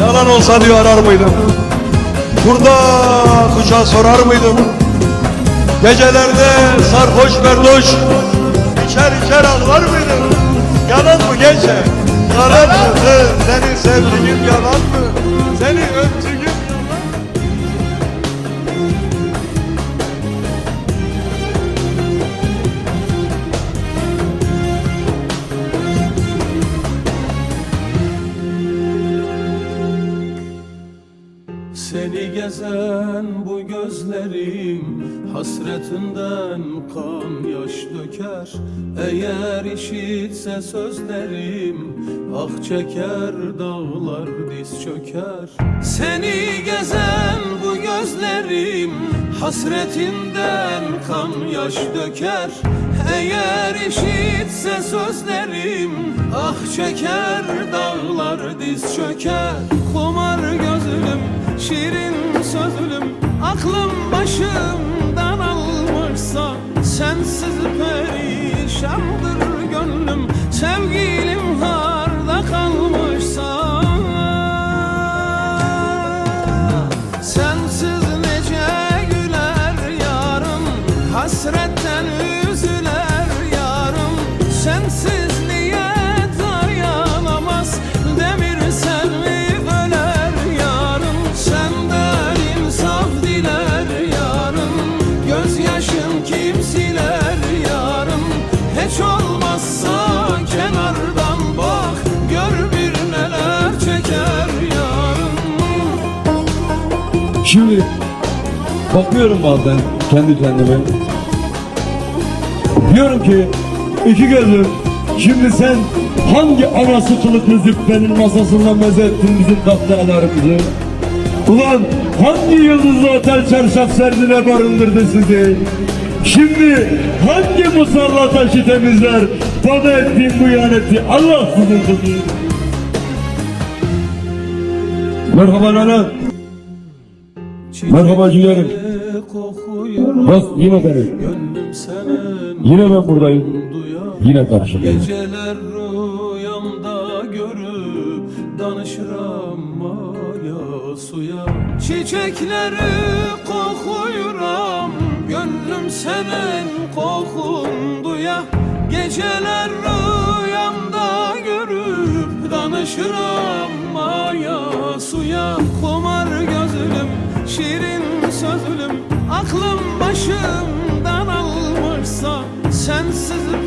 Yalan olsa diyor arar mıydım? Burada kuşa sorar mıydım? Gecelerde sarhoş berloş içer içer ağlar mıydım? Yalan mı gece? Yalan mı kız? Seni sevdiğim yalan mı? Gezen bu gözlerim Hasretinden kan yaş döker. Eğer işitse sözlerim Ah çeker dağlar diz çöker. Seni gezen bu gözlerim Hasretinden kan yaş döker. Eğer işitse sözlerim Ah çeker dağlar diz çöker. Kumar gözlüm şirin başımdan almışsa Sensiz perişandır gönlüm Sevgilim harda kalmışsa. Sensiz nece güler yarım Hasretten Şimdi bakıyorum bazen kendi kendime. Diyorum ki iki gözüm şimdi sen hangi ana sütülü züppenin masasından meze ettin bizim kahvehanelerimizi? Ulan hangi yıldızlı otel çarşaf serdine barındırdı sizi? Şimdi hangi musalla taşı temizler bana ettiğin bu ihaneti Allah sizin kızı? Merhaba Nana. Merhaba ciğerim. Bak yine senin Yine ben buradayım. Yine karşındayım. Geceler rüyamda görüp danışıram maya suya Çiçekleri kokuyuram Gönlüm senin kokun duya Geceler rüyamda görüp danışıram maya suya Kumar gözlüm şirin sözlüm Aklım başımdan almışsa Sensiz